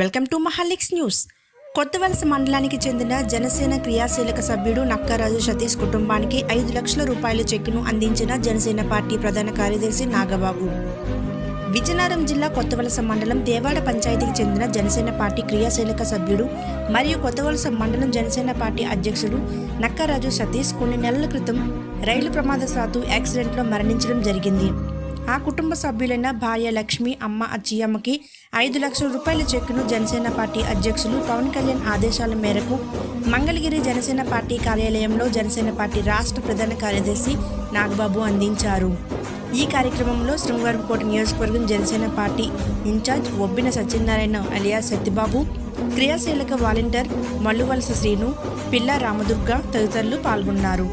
Welcome to మహాలిక్స్ news. Kothavalasa మండలానికి చెందిన జనసేన క్రియాశీలక సభ్యుడు నక్కరాజు సతీష్ కుటుంబానికి ఐదు లక్షల రూపాయల చెక్కును అందించిన జనసేన పార్టీ ప్రధాన కార్యదర్శి నాగబాబు. విజయనగరం జిల్లా కొత్తవలస మండలం దేవాడ పంచాయతీకి చెందిన జనసేన పార్టీ క్రియాశీలక సభ్యుడు మరియు కొత్తవలస మండలం జనసేన పార్టీ అధ్యక్షుడు నక్కరాజు సతీష్ కొన్ని నెలల క్రితం రైలు ప్రమాదశాత్తు యాక్సిడెంట్లో మరణించడం జరిగింది. ఆ కుటుంబ సభ్యులైన భార్య లక్ష్మి అమ్మ అచ్చియమ్మకి ఐదు లక్షల రూపాయల చెక్కును జనసేన పార్టీ అధ్యక్షులు పవన్ కళ్యాణ్ ఆదేశాల మేరకు మంగళగిరి జనసేన పార్టీ కార్యాలయంలో జనసేన పార్టీ రాష్ట్ర ప్రధాన కార్యదర్శి నాగబాబు అందించారు. ఈ కార్యక్రమంలో శృంగారపుకోట నియోజకవర్గం Janasena party in charge Obbina Satyanarayana alias Satyababu క్రియాశీలక వాలంటీర్ మల్లువలస శ్రీను పిల్ల రామదుర్గ తదితరులు పాల్గొన్నారు.